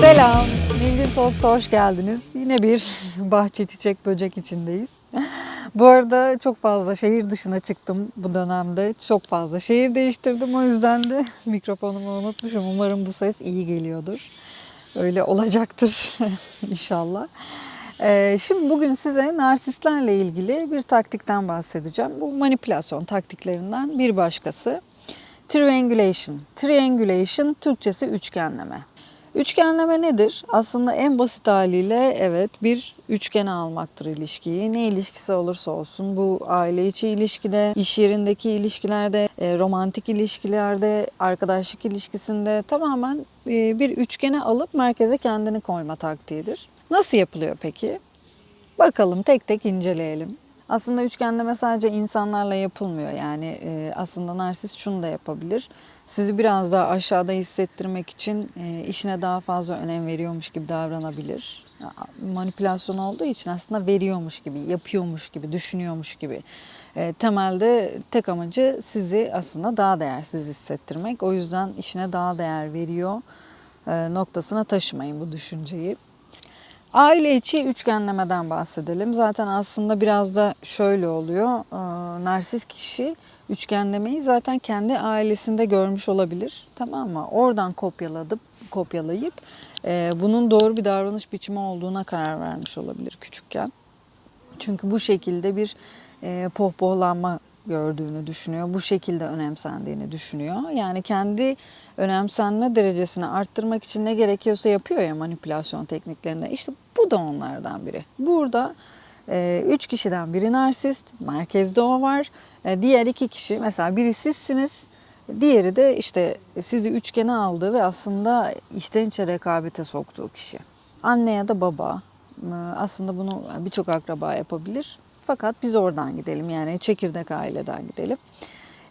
Selam, Nilgün Talks'a hoş geldiniz. Yine bir bahçe çiçek böcek içindeyiz. Bu arada çok fazla şehir dışına çıktım bu dönemde. Çok fazla şehir değiştirdim o yüzden de mikrofonumu unutmuşum. Umarım bu ses iyi geliyordur. Öyle olacaktır inşallah. Ee, şimdi bugün size narsistlerle ilgili bir taktikten bahsedeceğim. Bu manipülasyon taktiklerinden bir başkası. Triangulation. Triangulation Türkçesi üçgenleme. Üçgenleme nedir? Aslında en basit haliyle evet bir üçgene almaktır ilişkiyi. Ne ilişkisi olursa olsun bu aile içi ilişkide, iş yerindeki ilişkilerde, e, romantik ilişkilerde, arkadaşlık ilişkisinde tamamen e, bir üçgene alıp merkeze kendini koyma taktiğidir. Nasıl yapılıyor peki? Bakalım tek tek inceleyelim. Aslında üçgenleme sadece insanlarla yapılmıyor. Yani e, aslında narsist şunu da yapabilir. Sizi biraz daha aşağıda hissettirmek için e, işine daha fazla önem veriyormuş gibi davranabilir. Manipülasyon olduğu için aslında veriyormuş gibi, yapıyormuş gibi, düşünüyormuş gibi. E, temelde tek amacı sizi aslında daha değersiz hissettirmek. O yüzden işine daha değer veriyor e, noktasına taşımayın bu düşünceyi. Aile içi üçgenlemeden bahsedelim. Zaten aslında biraz da şöyle oluyor. Ee, narsist kişi üçgenlemeyi zaten kendi ailesinde görmüş olabilir. Tamam mı? Oradan kopyaladıp kopyalayıp e, bunun doğru bir davranış biçimi olduğuna karar vermiş olabilir küçükken. Çünkü bu şekilde bir e, pohpohlanma gördüğünü düşünüyor. Bu şekilde önemsendiğini düşünüyor. Yani kendi önemsenme derecesini arttırmak için ne gerekiyorsa yapıyor ya manipülasyon tekniklerinde. İşte bu da onlardan biri. Burada e, üç kişiden biri narsist, merkezde o var. E, diğer iki kişi mesela biri sizsiniz, diğeri de işte sizi üçgene aldığı ve aslında içten içe rekabete soktuğu kişi. Anne ya da baba e, aslında bunu birçok akraba yapabilir. Fakat biz oradan gidelim yani çekirdek aileden gidelim.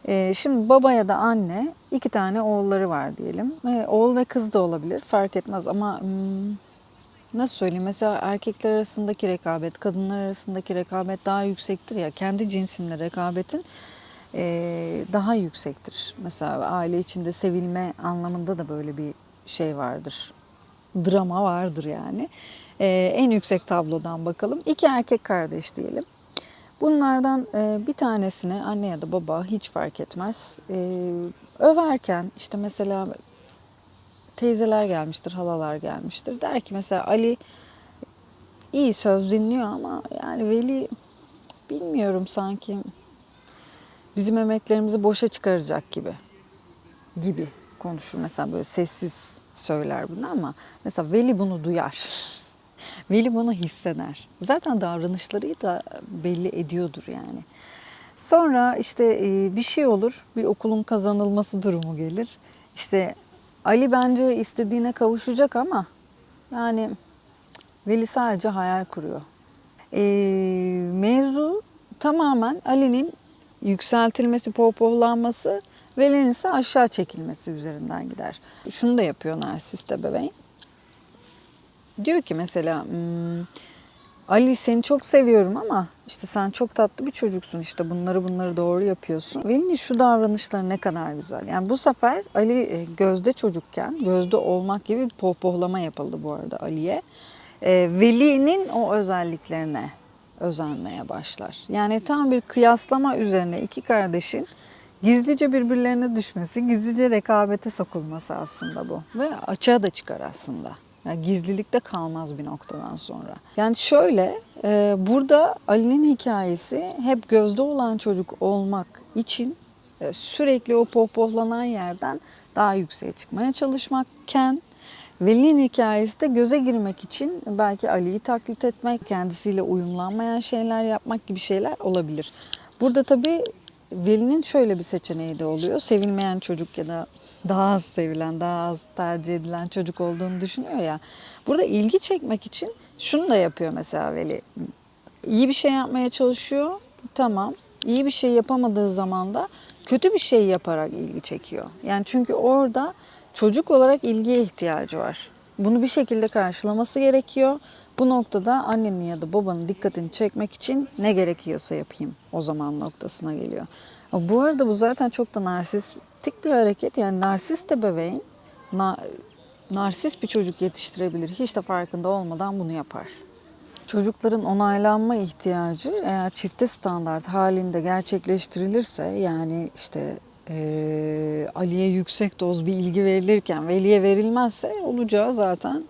Ee, şimdi baba ya da anne iki tane oğulları var diyelim. Ee, oğul ve kız da olabilir fark etmez ama hmm, nasıl söyleyeyim mesela erkekler arasındaki rekabet, kadınlar arasındaki rekabet daha yüksektir ya. Kendi cinsinle rekabetin e, daha yüksektir. Mesela aile içinde sevilme anlamında da böyle bir şey vardır. Drama vardır yani. Ee, en yüksek tablodan bakalım. İki erkek kardeş diyelim. Bunlardan e, bir tanesini anne ya da baba hiç fark etmez. E, överken işte mesela teyzeler gelmiştir, halalar gelmiştir. Der ki mesela Ali iyi söz dinliyor ama yani Veli bilmiyorum sanki bizim emeklerimizi boşa çıkaracak gibi gibi konuşur. Mesela böyle sessiz söyler bunu ama mesela Veli bunu duyar. Veli bunu hisseder. Zaten davranışları da belli ediyordur yani. Sonra işte e, bir şey olur, bir okulun kazanılması durumu gelir. İşte Ali bence istediğine kavuşacak ama yani Veli sadece hayal kuruyor. E, mevzu tamamen Ali'nin yükseltilmesi, pohpohlanması, Veli'nin ise aşağı çekilmesi üzerinden gider. Şunu da yapıyor narsist ebeveyn. Diyor ki mesela "Hmm, Ali seni çok seviyorum ama işte sen çok tatlı bir çocuksun işte bunları bunları doğru yapıyorsun. Veli'nin şu davranışları ne kadar güzel. Yani bu sefer Ali e, gözde çocukken gözde olmak gibi bir pohpohlama yapıldı bu arada Ali'ye. E, Veli'nin o özelliklerine özenmeye başlar. Yani tam bir kıyaslama üzerine iki kardeşin gizlice birbirlerine düşmesi, gizlice rekabete sokulması aslında bu. Ve açığa da çıkar aslında. Yani gizlilikte kalmaz bir noktadan sonra. Yani şöyle, e, burada Ali'nin hikayesi hep gözde olan çocuk olmak için e, sürekli o pohpohlanan yerden daha yükseğe çıkmaya çalışmakken Veli'nin hikayesi de göze girmek için belki Ali'yi taklit etmek, kendisiyle uyumlanmayan şeyler yapmak gibi şeyler olabilir. Burada tabii Veli'nin şöyle bir seçeneği de oluyor. Sevilmeyen çocuk ya da daha az sevilen, daha az tercih edilen çocuk olduğunu düşünüyor ya. Burada ilgi çekmek için şunu da yapıyor mesela Veli. İyi bir şey yapmaya çalışıyor. Tamam. İyi bir şey yapamadığı zaman da kötü bir şey yaparak ilgi çekiyor. Yani çünkü orada çocuk olarak ilgiye ihtiyacı var. Bunu bir şekilde karşılaması gerekiyor. Bu noktada annenin ya da babanın dikkatini çekmek için ne gerekiyorsa yapayım o zaman noktasına geliyor. Bu arada bu zaten çok da narsistik bir hareket. Yani narsist ebeveyn na, narsist bir çocuk yetiştirebilir. Hiç de farkında olmadan bunu yapar. Çocukların onaylanma ihtiyacı eğer çifte standart halinde gerçekleştirilirse yani işte eee, Ali'ye yüksek doz bir ilgi verilirken veliye verilmezse olacağı zaten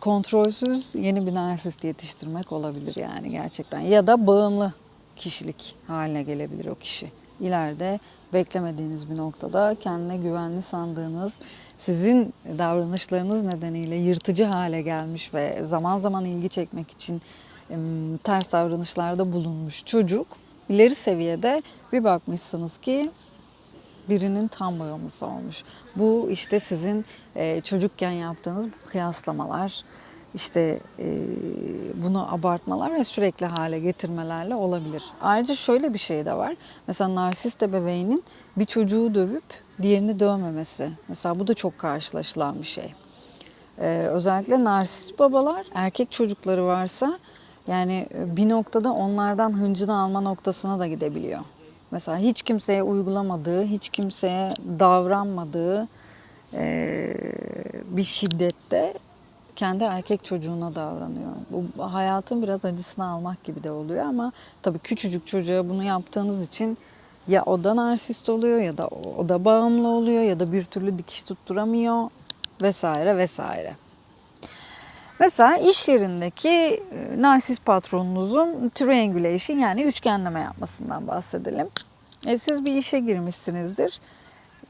kontrolsüz yeni bir narsist yetiştirmek olabilir yani gerçekten. Ya da bağımlı kişilik haline gelebilir o kişi. İleride beklemediğiniz bir noktada kendine güvenli sandığınız, sizin davranışlarınız nedeniyle yırtıcı hale gelmiş ve zaman zaman ilgi çekmek için ters davranışlarda bulunmuş çocuk ileri seviyede bir bakmışsınız ki birinin tam bağımlısı olmuş. Bu işte sizin e, çocukken yaptığınız bu kıyaslamalar, işte e, bunu abartmalar ve sürekli hale getirmelerle olabilir. Ayrıca şöyle bir şey de var. Mesela narsist ebeveynin bir çocuğu dövüp diğerini dövmemesi. Mesela bu da çok karşılaşılan bir şey. Ee, özellikle narsist babalar erkek çocukları varsa yani e, bir noktada onlardan hıncını alma noktasına da gidebiliyor. Mesela hiç kimseye uygulamadığı, hiç kimseye davranmadığı e, bir şiddette kendi erkek çocuğuna davranıyor. Bu hayatın biraz acısını almak gibi de oluyor ama tabii küçücük çocuğa bunu yaptığınız için ya o da narsist oluyor ya da o da bağımlı oluyor ya da bir türlü dikiş tutturamıyor vesaire vesaire. Mesela iş yerindeki e, narsist patronunuzun triangulation yani üçgenleme yapmasından bahsedelim. E, siz bir işe girmişsinizdir.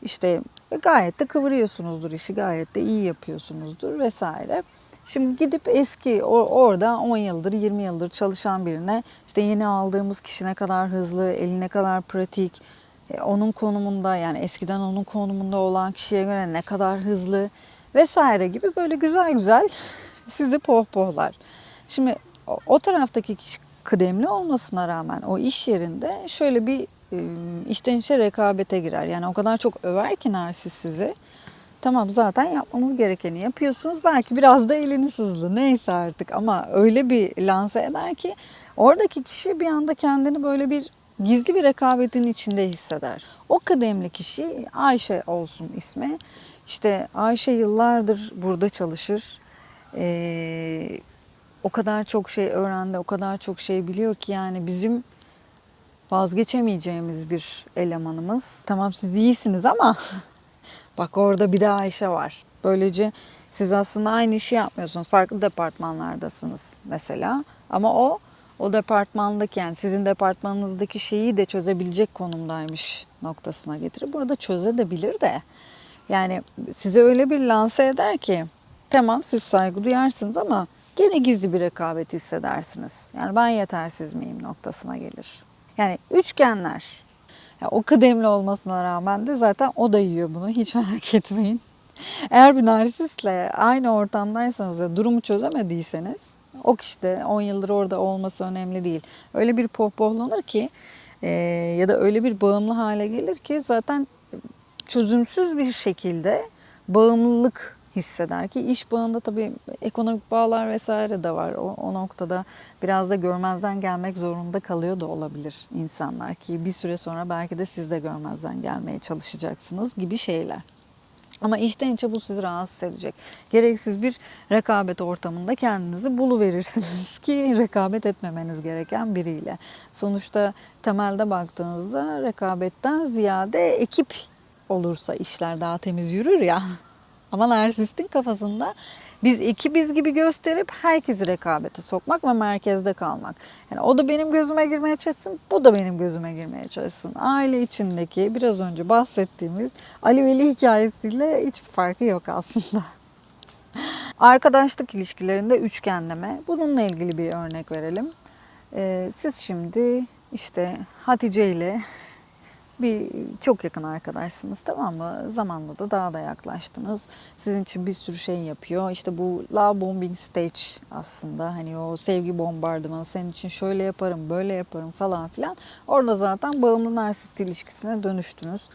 İşte e, gayet de kıvırıyorsunuzdur işi, gayet de iyi yapıyorsunuzdur vesaire. Şimdi gidip eski orada 10 yıldır 20 yıldır çalışan birine işte yeni aldığımız kişi ne kadar hızlı, eli ne kadar pratik, e, onun konumunda yani eskiden onun konumunda olan kişiye göre ne kadar hızlı vesaire gibi böyle güzel güzel sizi pohpohlar. Şimdi o, taraftaki kişi kıdemli olmasına rağmen o iş yerinde şöyle bir e, içten içe rekabete girer. Yani o kadar çok över ki narsist sizi. Tamam zaten yapmanız gerekeni yapıyorsunuz. Belki biraz da eliniz hızlı neyse artık ama öyle bir lanse eder ki oradaki kişi bir anda kendini böyle bir gizli bir rekabetin içinde hisseder. O kıdemli kişi Ayşe olsun ismi. İşte Ayşe yıllardır burada çalışır. Ee, o kadar çok şey öğrendi, o kadar çok şey biliyor ki yani bizim vazgeçemeyeceğimiz bir elemanımız. Tamam siz iyisiniz ama bak orada bir de Ayşe var. Böylece siz aslında aynı işi yapmıyorsunuz. Farklı departmanlardasınız mesela. Ama o o departmandaki yani sizin departmanınızdaki şeyi de çözebilecek konumdaymış noktasına getirir. Bu arada çözebilir de. Yani size öyle bir lanse eder ki tamam siz saygı duyarsınız ama gene gizli bir rekabet hissedersiniz. Yani ben yetersiz miyim noktasına gelir. Yani üçgenler. Ya o kıdemli olmasına rağmen de zaten o da yiyor bunu. Hiç merak etmeyin. Eğer bir narsistle aynı ortamdaysanız ve durumu çözemediyseniz o kişi de 10 yıldır orada olması önemli değil. Öyle bir pohpohlanır ki e, ya da öyle bir bağımlı hale gelir ki zaten çözümsüz bir şekilde bağımlılık hisseder ki iş bağında tabii ekonomik bağlar vesaire de var. O, o noktada biraz da görmezden gelmek zorunda kalıyor da olabilir insanlar ki bir süre sonra belki de siz de görmezden gelmeye çalışacaksınız gibi şeyler. Ama içten içe bu sizi rahatsız edecek. Gereksiz bir rekabet ortamında kendinizi buluverirsiniz ki rekabet etmemeniz gereken biriyle. Sonuçta temelde baktığınızda rekabetten ziyade ekip olursa işler daha temiz yürür ya. Ama narsistin kafasında biz ekibiz gibi gösterip herkesi rekabete sokmak ve merkezde kalmak. Yani o da benim gözüme girmeye çalışsın, bu da benim gözüme girmeye çalışsın. Aile içindeki biraz önce bahsettiğimiz Ali Veli hikayesiyle hiçbir farkı yok aslında. Arkadaşlık ilişkilerinde üçgenleme. Bununla ilgili bir örnek verelim. Ee, siz şimdi işte Hatice ile bir çok yakın arkadaşsınız tamam mı? Zamanla da daha da yaklaştınız. Sizin için bir sürü şey yapıyor. İşte bu love bombing stage aslında. Hani o sevgi bombardımanı senin için şöyle yaparım, böyle yaparım falan filan. Orada zaten bağımlı narsist ilişkisine dönüştünüz.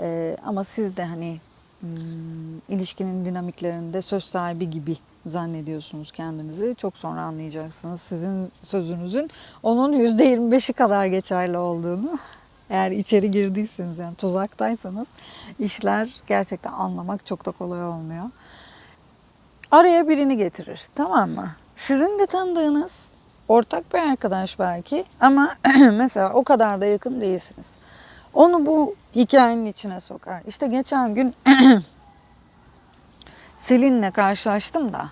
Ee, ama siz de hani hmm, ilişkinin dinamiklerinde söz sahibi gibi zannediyorsunuz kendinizi. Çok sonra anlayacaksınız sizin sözünüzün onun %25'i kadar geçerli olduğunu. Eğer içeri girdiyseniz yani tuzaktaysanız işler gerçekten anlamak çok da kolay olmuyor. araya birini getirir. Tamam mı? Sizin de tanıdığınız ortak bir arkadaş belki ama mesela o kadar da yakın değilsiniz. Onu bu hikayenin içine sokar. İşte geçen gün Selin'le karşılaştım da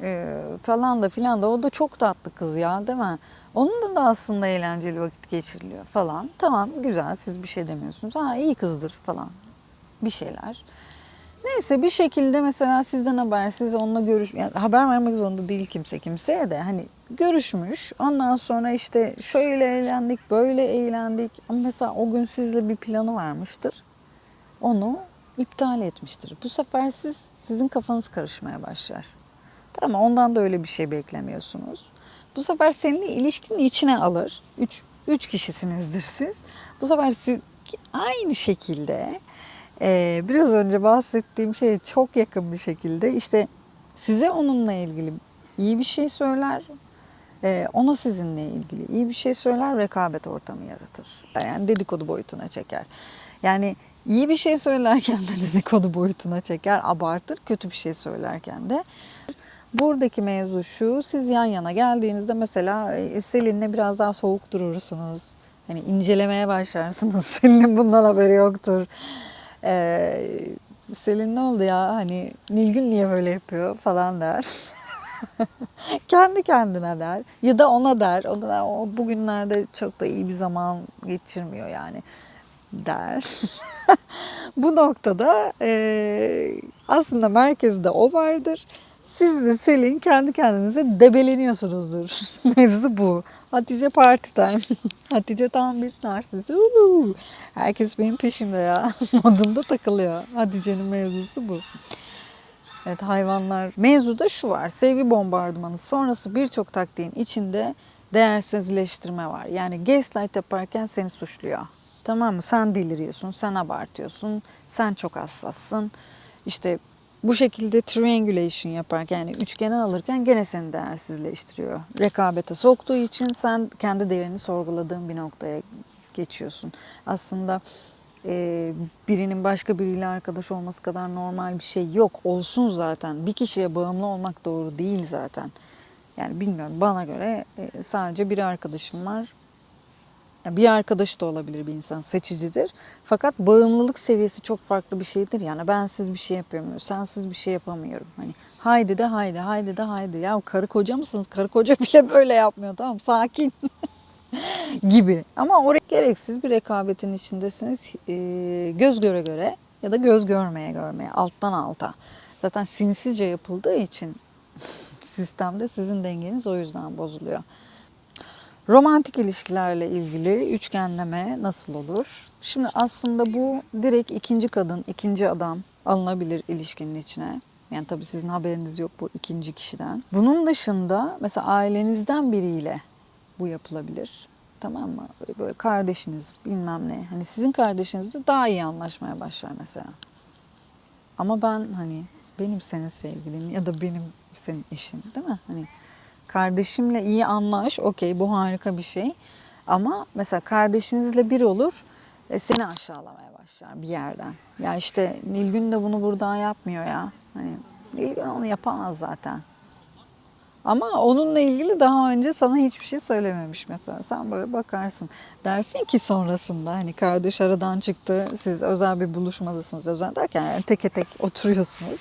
e, falan da filan da o da çok tatlı kız ya değil mi? Onunla da aslında eğlenceli vakit geçiriliyor falan. Tamam güzel siz bir şey demiyorsunuz. Ha iyi kızdır falan bir şeyler. Neyse bir şekilde mesela sizden habersiz onunla görüş yani haber vermek zorunda değil kimse kimseye de hani görüşmüş. Ondan sonra işte şöyle eğlendik, böyle eğlendik. Ama mesela o gün sizle bir planı varmıştır. Onu iptal etmiştir. Bu sefer siz sizin kafanız karışmaya başlar. Tamam ondan da öyle bir şey beklemiyorsunuz. Bu sefer seninle ilişkinin içine alır. Üç, üç kişisinizdir siz. Bu sefer siz aynı şekilde ee, biraz önce bahsettiğim şeye çok yakın bir şekilde işte size onunla ilgili iyi bir şey söyler, ee, ona sizinle ilgili iyi bir şey söyler, rekabet ortamı yaratır. Yani dedikodu boyutuna çeker. Yani iyi bir şey söylerken de dedikodu boyutuna çeker, abartır. Kötü bir şey söylerken de. Buradaki mevzu şu, siz yan yana geldiğinizde mesela e, Selin'le biraz daha soğuk durursunuz. Hani incelemeye başlarsınız. Selin'in bundan haberi yoktur. Ee, Selin ne oldu ya hani Nilgün niye böyle yapıyor falan der. Kendi kendine der. Ya da ona der. O da der, o bugünlerde çok da iyi bir zaman geçirmiyor yani der. Bu noktada e, aslında merkezde o vardır. Siz ve Selin kendi kendinize debeleniyorsunuzdur. Mevzu bu. Hatice party time. Hatice tam bir narsist. Herkes benim peşimde ya. Modunda takılıyor. Hatice'nin mevzusu bu. Evet hayvanlar. Mevzuda şu var. Sevgi bombardımanı sonrası birçok taktiğin içinde değersizleştirme var. Yani gaslight yaparken seni suçluyor. Tamam mı? Sen deliriyorsun, sen abartıyorsun, sen çok hassassın. İşte bu şekilde triangulation yaparken yani üçgeni alırken gene seni değersizleştiriyor. Rekabete soktuğu için sen kendi değerini sorguladığın bir noktaya geçiyorsun. Aslında e, birinin başka biriyle arkadaş olması kadar normal bir şey yok. Olsun zaten. Bir kişiye bağımlı olmak doğru değil zaten. Yani bilmiyorum bana göre e, sadece bir arkadaşım var. Bir arkadaş da olabilir bir insan seçicidir. Fakat bağımlılık seviyesi çok farklı bir şeydir. Yani ben siz bir şey yapamıyorum, sensiz bir şey yapamıyorum. Hani haydi de haydi, haydi de haydi. Ya karı koca mısınız? Karı koca bile böyle yapmıyor tamam sakin gibi. Ama oraya gereksiz bir rekabetin içindesiniz. Ee, göz göre göre ya da göz görmeye görmeye, alttan alta. Zaten sinsice yapıldığı için sistemde sizin dengeniz o yüzden bozuluyor. Romantik ilişkilerle ilgili üçgenleme nasıl olur? Şimdi aslında bu direkt ikinci kadın, ikinci adam alınabilir ilişkinin içine. Yani tabii sizin haberiniz yok bu ikinci kişiden. Bunun dışında mesela ailenizden biriyle bu yapılabilir. Tamam mı? Böyle kardeşiniz bilmem ne. Hani sizin kardeşinizle daha iyi anlaşmaya başlar mesela. Ama ben hani benim senin sevgilin ya da benim senin eşin değil mi? Hani kardeşimle iyi anlaş okey bu harika bir şey. Ama mesela kardeşinizle bir olur e, seni aşağılamaya başlar bir yerden. Ya işte Nilgün de bunu buradan yapmıyor ya. Hani Nilgün onu yapamaz zaten. Ama onunla ilgili daha önce sana hiçbir şey söylememiş mesela. Sen böyle bakarsın. Dersin ki sonrasında hani kardeş aradan çıktı. Siz özel bir buluşmadasınız. Özel derken yani teke tek oturuyorsunuz.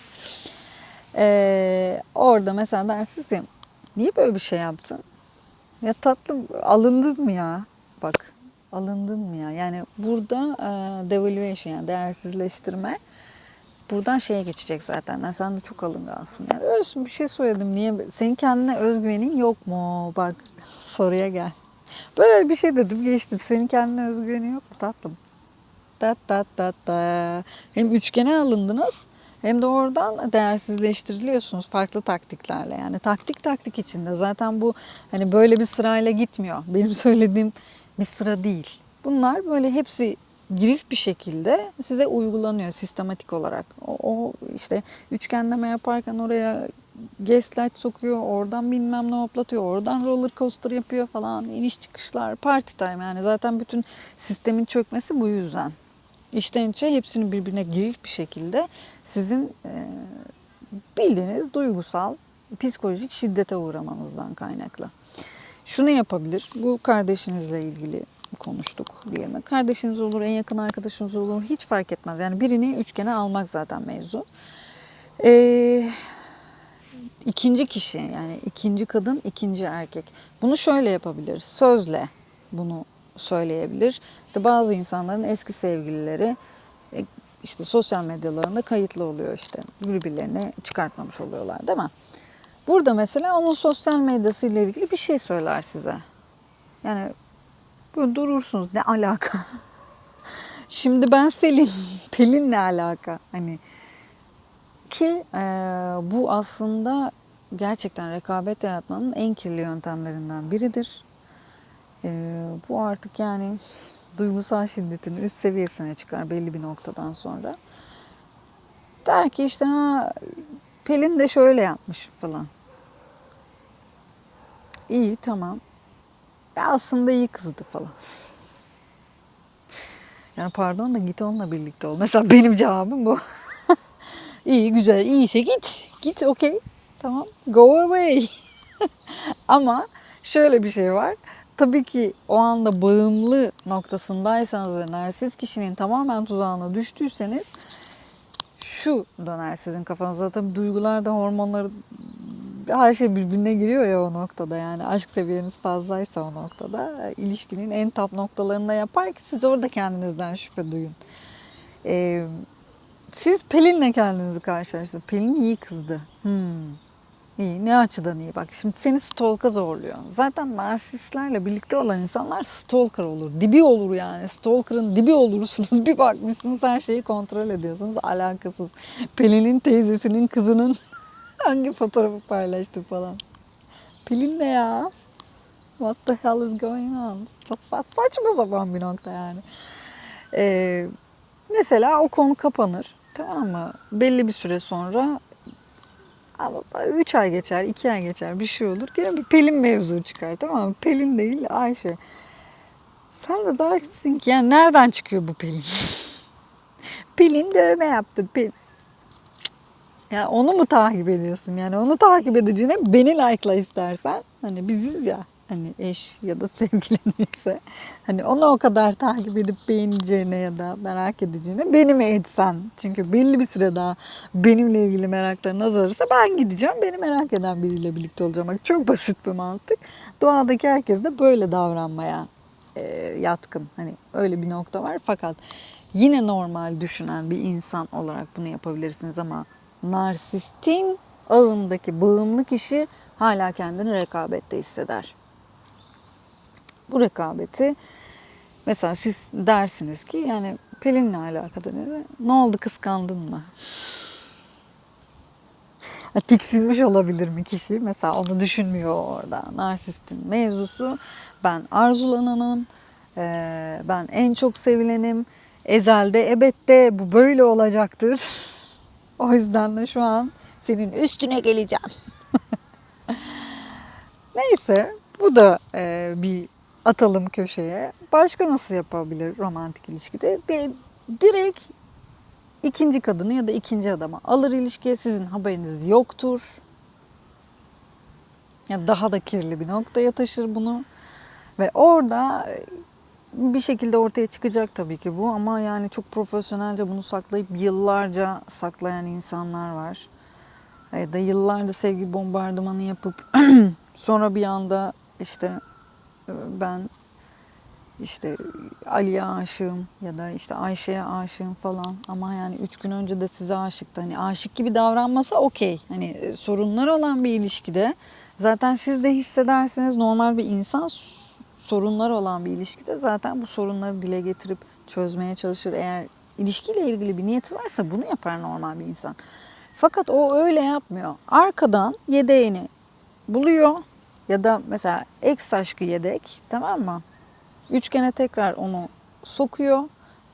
Ee, orada mesela dersiniz ki niye böyle bir şey yaptın? Ya tatlım alındın mı ya? Bak alındın mı ya? Yani burada e, devaluation yani değersizleştirme buradan şeye geçecek zaten. Yani sen de çok alıngansın. Yani öyle bir şey söyledim. Niye? Senin kendine özgüvenin yok mu? Bak soruya gel. Böyle bir şey dedim geçtim. Senin kendine özgüvenin yok mu tatlım? Dat dat dat da. Hem üçgene alındınız hem de oradan değersizleştiriliyorsunuz farklı taktiklerle. Yani taktik taktik içinde. Zaten bu hani böyle bir sırayla gitmiyor. Benim söylediğim bir sıra değil. Bunlar böyle hepsi girif bir şekilde size uygulanıyor sistematik olarak. O, o işte üçgenleme yaparken oraya gaslight sokuyor, oradan bilmem ne hoplatıyor, oradan roller coaster yapıyor falan, iniş çıkışlar, party time yani zaten bütün sistemin çökmesi bu yüzden. İçten içe hepsini birbirine girif bir şekilde sizin e, bildiğiniz duygusal, psikolojik şiddete uğramanızdan kaynaklı. Şunu yapabilir. Bu kardeşinizle ilgili konuştuk diyelim. Kardeşiniz olur, en yakın arkadaşınız olur. Hiç fark etmez. Yani birini üçgene almak zaten mevzu. Ee, ikinci kişi yani ikinci kadın, ikinci erkek. Bunu şöyle yapabilir. Sözle bunu söyleyebilir. İşte bazı insanların eski sevgilileri e, işte sosyal medyalarında kayıtlı oluyor işte. Birbirlerini çıkartmamış oluyorlar değil mi? Burada mesela onun sosyal medyasıyla ilgili bir şey söyler size. Yani böyle durursunuz. Ne alaka? Şimdi ben Selin. Pelin ne alaka? Hani ki e, bu aslında gerçekten rekabet yaratmanın en kirli yöntemlerinden biridir. E, bu artık yani duygusal şiddetin üst seviyesine çıkar belli bir noktadan sonra. Der ki işte ha Pelin de şöyle yapmış falan. İyi tamam. Ya aslında iyi kızdı falan. Yani pardon da git onunla birlikte ol. Mesela benim cevabım bu. İyi güzel iyiyse git. Git okey. Tamam. Go away. Ama şöyle bir şey var. Tabii ki o anda bağımlı noktasındaysanız ve narsist kişinin tamamen tuzağına düştüyseniz şu döner sizin kafanızda. Tabii duygular da hormonlar her şey birbirine giriyor ya o noktada yani aşk seviyeniz fazlaysa o noktada ilişkinin en tap noktalarında yapar ki siz orada kendinizden şüphe duyun. Ee, siz Pelin'le kendinizi karşılaştırdınız. Pelin iyi kızdı. Hmm. İyi. Ne açıdan iyi? Bak şimdi seni stalk'a zorluyor. Zaten narsistlerle birlikte olan insanlar stalker olur. Dibi olur yani. Stalker'ın dibi olursunuz. Bir bakmışsınız her şeyi kontrol ediyorsunuz. Alakasız. Pelin'in teyzesinin kızının hangi fotoğrafı paylaştı falan. Pelin ne ya? What the hell is going on? Çok sa- saçma sapan bir nokta yani. Ee, mesela o konu kapanır. Tamam mı? Belli bir süre sonra ama 3 ay geçer, 2 ay geçer bir şey olur. Gene bir Pelin mevzu çıkar tamam mı? Pelin değil Ayşe. Sen de dersin ki yani nereden çıkıyor bu Pelin? Pelin dövme yaptı. Pelin. Yani onu mu takip ediyorsun? Yani onu takip edeceğine beni like'la istersen. Hani biziz ya. Hani eş ya da sevgili neyse. Hani onu o kadar takip edip beğeneceğine ya da merak edeceğine beni mi etsen? Çünkü belli bir süre daha benimle ilgili merakların azalırsa ben gideceğim. Beni merak eden biriyle birlikte olacağım. Bak çok basit bir mantık. Doğadaki herkes de böyle davranmaya e, yatkın. Hani öyle bir nokta var. Fakat yine normal düşünen bir insan olarak bunu yapabilirsiniz ama narsistin ağındaki bağımlı kişi hala kendini rekabette hisseder. Bu rekabeti mesela siz dersiniz ki yani Pelin'le alakalı ne? Ne oldu kıskandın mı? Tiksinmiş olabilir mi kişi? Mesela onu düşünmüyor orada. Narsistin mevzusu ben arzulananım, ben en çok sevilenim, ezelde, ebette bu böyle olacaktır. O yüzden de şu an senin üstüne geleceğim. Neyse bu da bir atalım köşeye. Başka nasıl yapabilir romantik ilişkide? De, direkt ikinci kadını ya da ikinci adamı alır ilişkiye sizin haberiniz yoktur. Ya daha da kirli bir noktaya taşır bunu. Ve orada e, bir şekilde ortaya çıkacak tabii ki bu ama yani çok profesyonelce bunu saklayıp yıllarca saklayan insanlar var. Ya da yıllarca sevgi bombardımanı yapıp sonra bir anda işte ben işte Ali'ye aşığım ya da işte Ayşe'ye aşığım falan ama yani üç gün önce de size aşıktı. Hani aşık gibi davranmasa okey. Hani e, sorunları olan bir ilişkide zaten siz de hissedersiniz normal bir insan sorunları olan bir ilişkide zaten bu sorunları dile getirip çözmeye çalışır. Eğer ilişkiyle ilgili bir niyeti varsa bunu yapar normal bir insan. Fakat o öyle yapmıyor. Arkadan yedeğini buluyor ya da mesela ex aşkı yedek tamam mı? Üçgene tekrar onu sokuyor.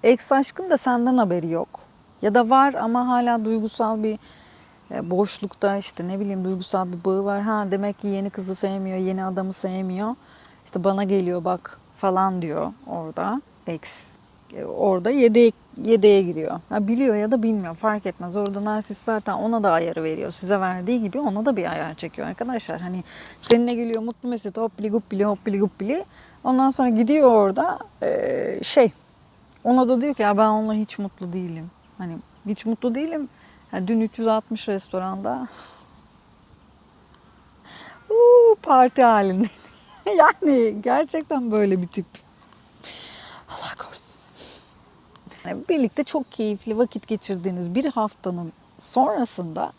Ex aşkın da senden haberi yok. Ya da var ama hala duygusal bir e, boşlukta işte ne bileyim duygusal bir bağı var. Ha demek ki yeni kızı sevmiyor, yeni adamı sevmiyor. İşte bana geliyor bak falan diyor orada ex. E, Orada yedek yedeğe giriyor. Ha, biliyor ya da bilmiyor fark etmez. Orada narsist zaten ona da ayarı veriyor. Size verdiği gibi ona da bir ayar çekiyor arkadaşlar. Hani seninle geliyor mutlu mesut hoppili guppili hoppili guppili. Ondan sonra gidiyor orada eee, şey ona da diyor ki ya ben onunla hiç mutlu değilim. Hani hiç mutlu değilim. Yani dün 360 restoranda Uuu, parti halinde. yani gerçekten böyle bir tip. Allah korusun. Birlikte çok keyifli vakit geçirdiğiniz bir haftanın sonrasında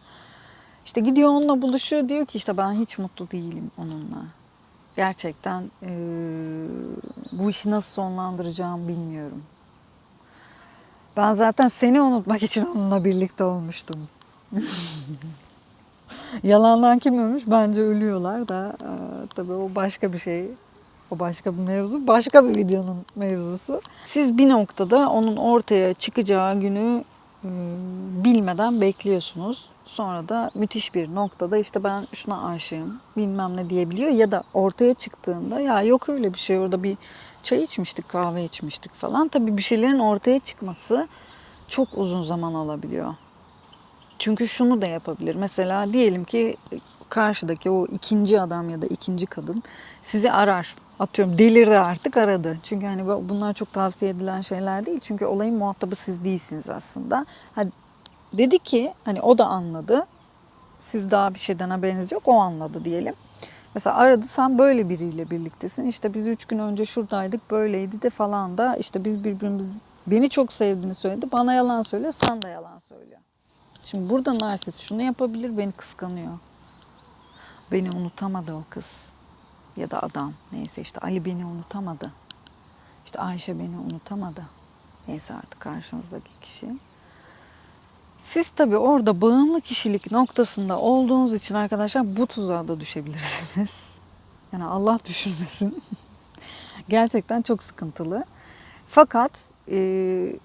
işte gidiyor onunla buluşuyor diyor ki işte ben hiç mutlu değilim onunla. Gerçekten eee, bu işi nasıl sonlandıracağımı bilmiyorum. Ben zaten seni unutmak için onunla birlikte olmuştum. Yalandan kim ölmüş? Bence ölüyorlar da e, tabii o başka bir şey. O başka bir mevzu. Başka bir videonun mevzusu. Siz bir noktada onun ortaya çıkacağı günü e, bilmeden bekliyorsunuz. Sonra da müthiş bir noktada işte ben şuna aşığım bilmem ne diyebiliyor. Ya da ortaya çıktığında ya yok öyle bir şey orada bir çay içmiştik kahve içmiştik falan. Tabii bir şeylerin ortaya çıkması çok uzun zaman alabiliyor. Çünkü şunu da yapabilir. Mesela diyelim ki karşıdaki o ikinci adam ya da ikinci kadın sizi arar. Atıyorum delirdi artık aradı. Çünkü hani bu- bunlar çok tavsiye edilen şeyler değil. Çünkü olayın muhatabı siz değilsiniz aslında. Ha, dedi ki hani o da anladı. Siz daha bir şeyden haberiniz yok. O anladı diyelim. Mesela aradı sen böyle biriyle birliktesin. İşte biz üç gün önce şuradaydık böyleydi de falan da işte biz birbirimiz beni çok sevdiğini söyledi. Bana yalan söylüyor sen de yalan söylüyor. Şimdi burada narsist şunu yapabilir beni kıskanıyor. Beni unutamadı o kız. Ya da adam. Neyse işte Ali beni unutamadı. İşte Ayşe beni unutamadı. Neyse artık karşınızdaki kişi. Siz tabii orada bağımlı kişilik noktasında olduğunuz için arkadaşlar bu tuzağa da düşebilirsiniz. Yani Allah düşürmesin. Gerçekten çok sıkıntılı. Fakat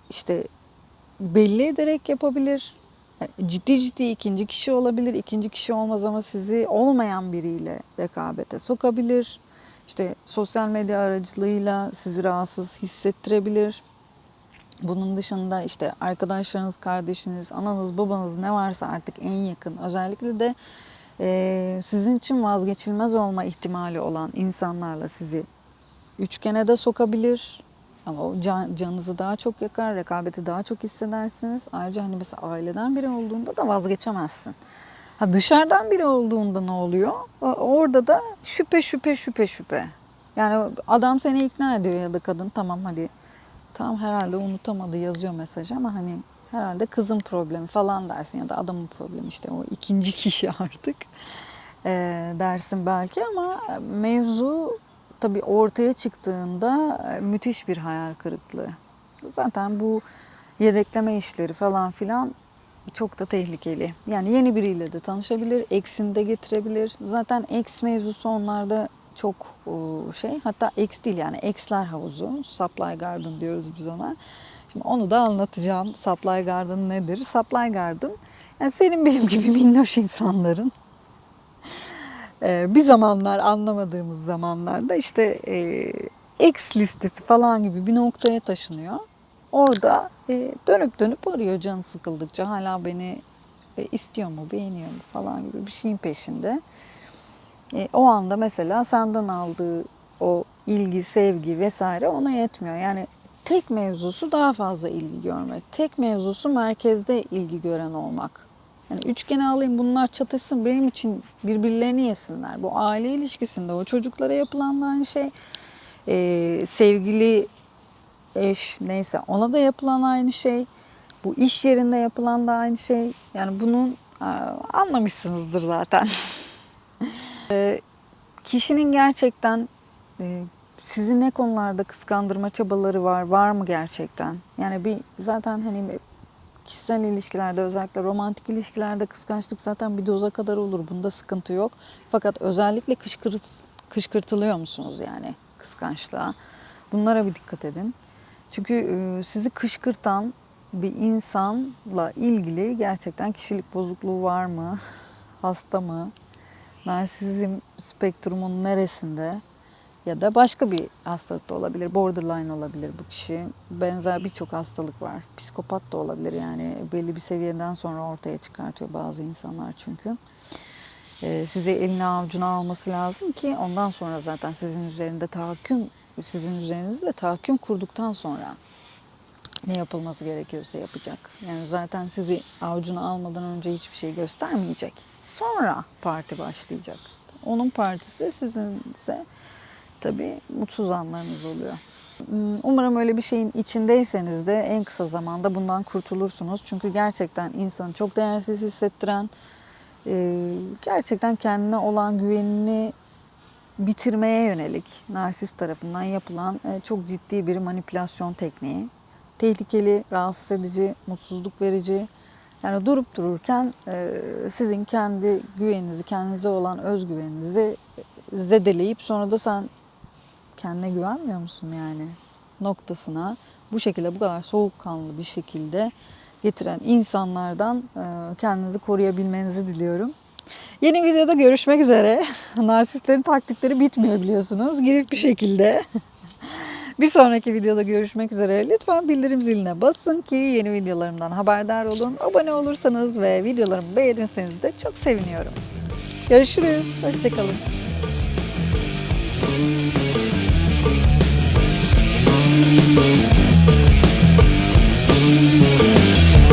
işte belli ederek yapabilir. Ciddi ciddi ikinci kişi olabilir. İkinci kişi olmaz ama sizi olmayan biriyle rekabete sokabilir. İşte sosyal medya aracılığıyla sizi rahatsız hissettirebilir. Bunun dışında işte arkadaşlarınız, kardeşiniz, ananız, babanız ne varsa artık en yakın özellikle de e, sizin için vazgeçilmez olma ihtimali olan insanlarla sizi üçgene de sokabilir. Ama o can, canınızı daha çok yakar, rekabeti daha çok hissedersiniz. Ayrıca hani mesela aileden biri olduğunda da vazgeçemezsin. Ha dışarıdan biri olduğunda ne oluyor? Orada da şüphe şüphe şüphe şüphe. Yani adam seni ikna ediyor ya da kadın tamam hadi Tamam herhalde unutamadı yazıyor mesaj ama hani herhalde kızın problemi falan dersin ya da adamın problemi işte o ikinci kişi artık eee, dersin belki ama mevzu tabii ortaya çıktığında e, müthiş bir hayal kırıklığı. Zaten bu yedekleme işleri falan filan çok da tehlikeli. Yani yeni biriyle de tanışabilir, eksini de getirebilir. Zaten eks mevzusu onlarda çok o, şey. Hatta eks değil yani eksler havuzu. Supply Garden diyoruz biz ona. Şimdi onu da anlatacağım. Supply Garden nedir? Supply Garden yani senin benim gibi minnoş insanların e, bir zamanlar anlamadığımız zamanlarda işte e, X listesi falan gibi bir noktaya taşınıyor. Orada e, dönüp dönüp arıyor canı sıkıldıkça hala beni e, istiyor mu, beğeniyor mu falan gibi bir şeyin peşinde. O anda mesela senden aldığı o ilgi, sevgi vesaire ona yetmiyor. Yani tek mevzusu daha fazla ilgi görmek. Tek mevzusu merkezde ilgi gören olmak. Yani üçgeni alayım bunlar çatışsın benim için birbirlerini yesinler. Bu aile ilişkisinde o çocuklara yapılan da aynı şey. E, sevgili eş neyse ona da yapılan aynı şey. Bu iş yerinde yapılan da aynı şey. Yani bunun e, anlamışsınızdır zaten. E, Kişinin gerçekten e, sizi ne konularda kıskandırma çabaları var? Var mı gerçekten? Yani bir zaten hani kişisel ilişkilerde özellikle romantik ilişkilerde kıskançlık zaten bir doza kadar olur. Bunda sıkıntı yok. Fakat özellikle kışkırt, kışkırtılıyor musunuz yani kıskançlığa? Bunlara bir dikkat edin. Çünkü e, sizi kışkırtan bir insanla ilgili gerçekten kişilik bozukluğu var mı? Hasta mı? Narsizm spektrumun neresinde? Ya da başka bir hastalık da olabilir. Borderline olabilir bu kişi. Benzer birçok hastalık var. Psikopat da olabilir yani belli bir seviyeden sonra ortaya çıkartıyor bazı insanlar çünkü. Ee, sizi eline avucuna alması lazım ki ondan sonra zaten sizin üzerinde tahakküm, sizin üzerinizde tahakküm kurduktan sonra ne yapılması gerekiyorsa yapacak. Yani zaten sizi avucuna almadan önce hiçbir şey göstermeyecek. Sonra parti başlayacak. Onun partisi sizin ise tabii mutsuz anlarınız oluyor. Hmm, Umarım öyle bir şeyin içindeyseniz de en kısa zamanda bundan kurtulursunuz. Çünkü gerçekten insanı çok değersiz hissettiren, e, gerçekten kendine olan güvenini bitirmeye yönelik narsist tarafından yapılan e, çok ciddi bir manipülasyon tekniği. Tehlikeli, rahatsız edici, mutsuzluk verici. Yani durup dururken e, sizin kendi güveninizi, kendinize olan özgüveninizi zedeleyip sonra da sen kendine güvenmiyor musun yani noktasına bu şekilde bu kadar soğukkanlı bir şekilde getiren insanlardan e, kendinizi koruyabilmenizi diliyorum. Yeni videoda görüşmek üzere. Narsistlerin taktikleri bitmiyor biliyorsunuz. Girip bir şekilde. bir sonraki videoda görüşmek üzere. Lütfen bildirim ziline basın ki yeni videolarımdan haberdar olun. Abone olursanız ve videolarımı beğenirseniz de çok seviniyorum. Görüşürüz. Hoşçakalın. Thank.